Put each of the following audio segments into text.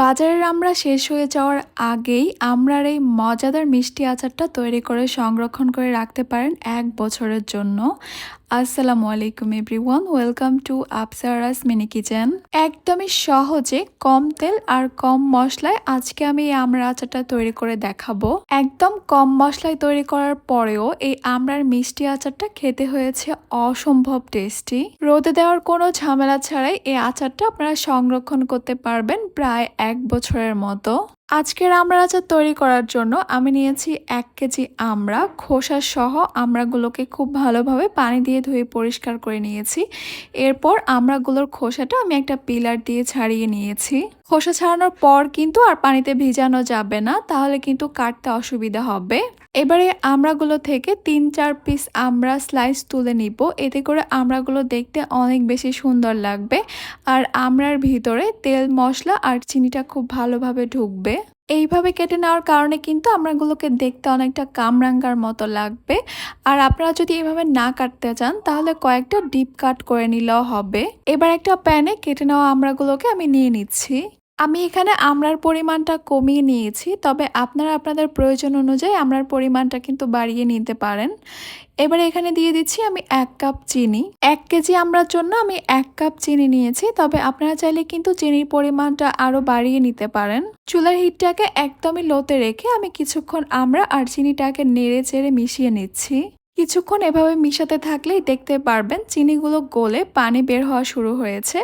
বাজারের আমরা শেষ হয়ে যাওয়ার আগেই আমরার এই মজাদার মিষ্টি আচারটা তৈরি করে সংরক্ষণ করে রাখতে পারেন এক বছরের জন্য। আসসালামু আলাইকুম everyone welcome to Apsara's mini kitchen একদমই সহজে কম তেল আর কম মশলায় আজকে আমি এই আমড়া আচারটা তৈরি করে দেখাবো। একদম কম মশলায় তৈরি করার পরেও এই আমড়ার মিষ্টি আচারটা খেতে হয়েছে অসম্ভব টেস্টি। রোদে দেওয়ার কোনো ঝামেলা ছাড়াই এই আচারটা আপনারা সংরক্ষণ করতে পারবেন প্রায় এক বছরের মতো। আজকের আমড়া আচার তৈরি করার জন্য আমি নিয়েছি এক কেজি আমড়া, খোসা সহ আমড়াগুলোকে খুব ভালোভাবে পানি দিয়ে ধুয়ে পরিষ্কার করে নিয়েছি। এরপর আমড়াগুলোর খোসাটা আমি একটা পিলার দিয়ে ছাড়িয়ে নিয়েছি। খোসা ছাড়ানোর পর কিন্তু আর পানিতে ভিজানো যাবে না, তাহলে কিন্তু কাটতে অসুবিধা হবে। এবারে আমড়াগুলো থেকে তিন চার পিস আমড়া স্লাইস তুলে নিব, এতে করে আমড়াগুলো দেখতে অনেক বেশি সুন্দর লাগবে আর আমড়ার ভিতরে তেল, মশলা আর চিনিটা খুব ভালোভাবে ঢুকবে। এইভাবে কেটে নেওয়ার কারণে কিন্তু আমড়াগুলোকে দেখতে অনেকটা কামরাঙ্গার মতো লাগবে। আর আপনারা যদি এভাবে না কাটতে চান, তাহলে কয়েকটা ডিপ কাট করে নিলেও হবে। এবার একটা প্যানে কেটে নেওয়া আমড়াগুলোকে আমি নিয়ে নিচ্ছি। আমি এখানে আমড়ার পরিমাণটা কমিয়ে নিয়েছি, তবে আপনারা আপনাদের প্রয়োজন অনুযায়ী আমড়ার পরিমাণটা কিন্তু বাড়িয়ে নিতে পারেন। এবারে এখানে দিয়ে দিচ্ছি আমি এক কাপ চিনি। এক কেজি আমড়ার জন্য আমি এক কাপ চিনি নিয়েছি, তবে আপনারা চাইলে কিন্তু চিনির পরিমাণটা আরও বাড়িয়ে নিতে পারেন। চুলার হিটটাকে একদমই লোতে রেখে আমি কিছুক্ষণ আমরা আর চিনিটাকে নেড়ে চেড়ে মিশিয়ে নিচ্ছি। কিছুক্ষণ এভাবে মিশাতে থাকলেই দেখতে পারবেন চিনিগুলো গলে পানি বের হওয়া শুরু হয়েছে।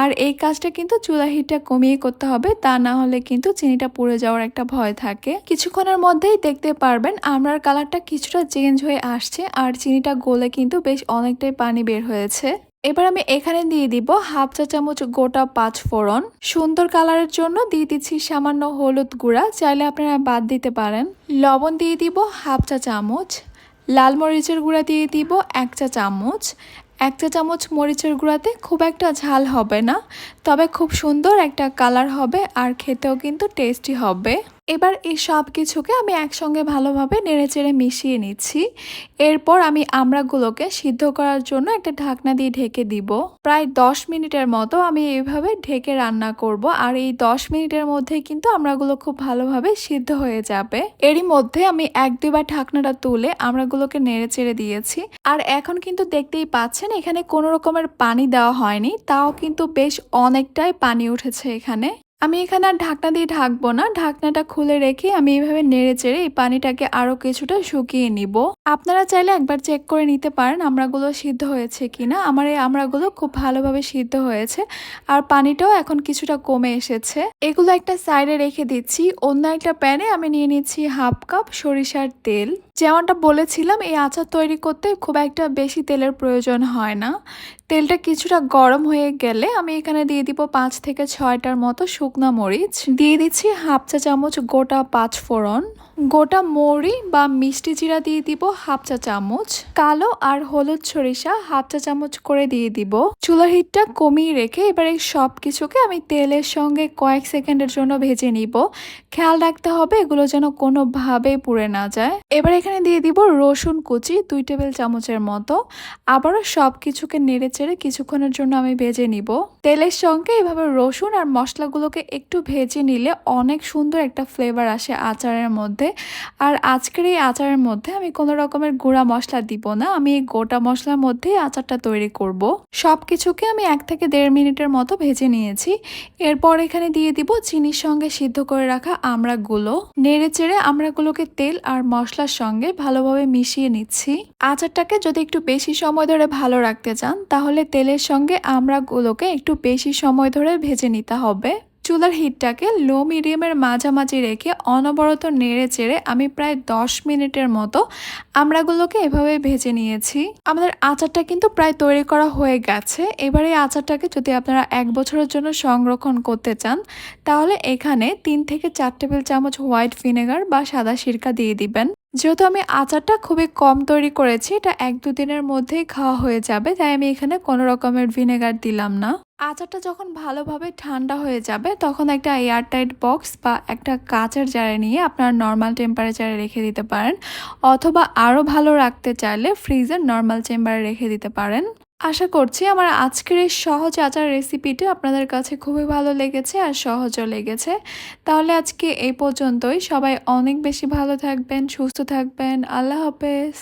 আর এই কাজটা কিন্তু চুলা হিটটা কমিয়ে করতে হবে, তা না হলে কিন্তু চিনিটা পুড়ে যাওয়ার একটা ভয় থাকে। কিছুক্ষণের মধ্যেই দেখতে পারবেন আমরার কালারটা কিছুটা চেঞ্জ হয়ে আসছে আর চিনিটা গলে কিন্তু বেশ অনেকটাই পানি বের হয়েছে। এবার আমি এখানে দিয়ে দিব হাফ চা চামচ গোটা পাঁচ ফোড়ন। সুন্দর কালারের জন্য দিয়ে দিচ্ছি সামান্য হলুদ গুঁড়া, চাইলে আপনারা বাদ দিতে পারেন। লবণ দিয়ে দিব হাফ চা চামচ। লাল মরিচের গুঁড়া দিয়ে দিব এক চা চামচ। এক চা চামচ মরিচের গুঁড়াতে খুব একটা ঝাল হবে না, তবে খুব সুন্দর একটা কালার হবে আর খেতেও কিন্তু টেস্টি হবে। এবার এই সব কিছুকে আমি একসঙ্গে ভালোভাবে নেড়েচেড়ে মিশিয়ে নিচ্ছি। এরপর আমি আমড়াগুলোকে সিদ্ধ করার জন্য একটা ঢাকনা দিয়ে ঢেকে দিব। প্রায় দশ মিনিটের মতো আমি এইভাবে ঢেকে রান্না করব আর এই দশ মিনিটের মধ্যে কিন্তু আমড়াগুলো খুব ভালোভাবে সিদ্ধ হয়ে যাবে। এরই মধ্যে আমি এক দুবার ঢাকনাটা তুলে আমড়াগুলোকে নেড়ে চেড়ে দিয়েছি। আর এখন কিন্তু দেখতেই পাচ্ছেন এখানে কোনো রকমের পানি দেওয়া হয়নি, তাও কিন্তু বেশ অনেকটাই পানি উঠেছে এখানে। আমি এখানে আর ঢাকনা দিয়ে ঢাকবো না। ঢাকনাটা খুলে রেখে আমি এইভাবে নেড়ে চেড়ে এই পানিটাকে আরও কিছুটা শুকিয়ে নিব। আপনারা চাইলে একবার চেক করে নিতে পারেন আমড়াগুলো সিদ্ধ হয়েছে কিনা। আমার এই আমড়াগুলো খুব ভালোভাবে সিদ্ধ হয়েছে আর পানিটাও এখন কিছুটা কমে এসেছে। এগুলো একটা সাইডে রেখে দিচ্ছি। অন্য একটা প্যানে আমি নিয়ে নিচ্ছি হাফ কাপ সরিষার তেল। যেমনটা বলেছিলাম, এই আচার তৈরি করতে খুব একটা বেশি তেলের প্রয়োজন হয় না। তেলটা কিছুটা গরম হয়ে গেলে আমি এখানে দিয়ে দিব পাঁচ থেকে ছয়টার মতো শুকনা মরিচ। দিয়ে দিচ্ছি হাফ চা চামচ গোটা পাঁচ ফোড়ন গোটা মৌরি বা মিষ্টি জিরা দিয়ে দিব হাফ চা চামচ, কালো আর হলুদ সরিষা হাফ চা চামচ করে দিয়ে দিব। চুলার হিটটা কমিয়ে রেখে এবার সব কিছুকে আমি তেলের সঙ্গে কয়েক সেকেন্ডের জন্য ভেজে নিব। খেয়াল রাখতে হবে এগুলো যেন কোনোভাবে পুড়ে না যায়। এবার এখানে দিয়ে দিব রসুন কুচি দুই টেবিল চামচের মতো। আবারও সব কিছুকে নেড়ে চেড়ে কিছুক্ষণের জন্য আমি ভেজে নিব। তেলের সঙ্গে এভাবে রসুন আর মশলাগুলোকে একটু ভেজে নিলে অনেক সুন্দর একটা ফ্লেভার আসে আচারের মধ্যে। আর আজকের এই আচারের মধ্যে আমি কোনো রকমের গুঁড়া মশলা দিব না। আমি এই গোটা মশলার মধ্যেই আচারটা তৈরি করব। সব কিছুকে আমি এক থেকে দেড় মিনিটের মতো ভেজে নিয়েছি। এরপর এখানে দিয়ে দিব চিনির সঙ্গে সিদ্ধ করে রাখা আমড়াগুলো। নেড়ে চেড়ে আমড়াগুলোকে তেল আর মশলার সঙ্গে ভালোভাবে মিশিয়ে নিচ্ছি। আচারটাকে যদি একটু বেশি সময় ধরে ভালো রাখতে চান, তাহলে তেলের সঙ্গে আমড়াগুলোকে একটু বেশি সময় ধরে ভেজে নিতে হবে। চুলার হিটটাকে লো, মিডিয়ামের মাঝামাঝি রেখে অনবরত নেড়ে চেড়ে আমি প্রায় দশ মিনিটের মতো আমড়াগুলোকে এভাবে ভেজে নিয়েছি। আমাদের আচারটা কিন্তু প্রায় তৈরি করা হয়ে গেছে। এবার এই আচারটাকে যদি আপনারা এক বছরের জন্য সংরক্ষণ করতে চান, তাহলে এখানে তিন থেকে চার টেবিল চামচ হোয়াইট ভিনেগার বা সাদা সিরকা দিয়ে দিবেন। যেহেতু আমি আচারটা খুবই কম তৈরি করেছি, এটা এক দুদিনের মধ্যেই খাওয়া হয়ে যাবে, তাই আমি এখানে কোনো রকমের ভিনেগার দিলাম না। আচারটা যখন ভালোভাবে ঠান্ডা হয়ে যাবে, তখন একটা এয়ারটাইট বক্স বা একটা কাঁচের জারে নিয়ে আপনার নর্মাল টেম্পারেচারে রেখে দিতে পারেন। অথবা আরও ভালো রাখতে চাইলে ফ্রিজের নর্মাল চেম্বারে রেখে দিতে পারেন। আশা করছি আমার আজকের এই সহজ আচার রেসিপিটা আপনাদের কাছে খুবই ভালো লেগেছে আর সহজও লেগেছে। তাহলে আজকে এই পর্যন্তই। সবাই অনেক বেশি ভালো থাকবেন, সুস্থ থাকবেন। আল্লাহ হাফেজ।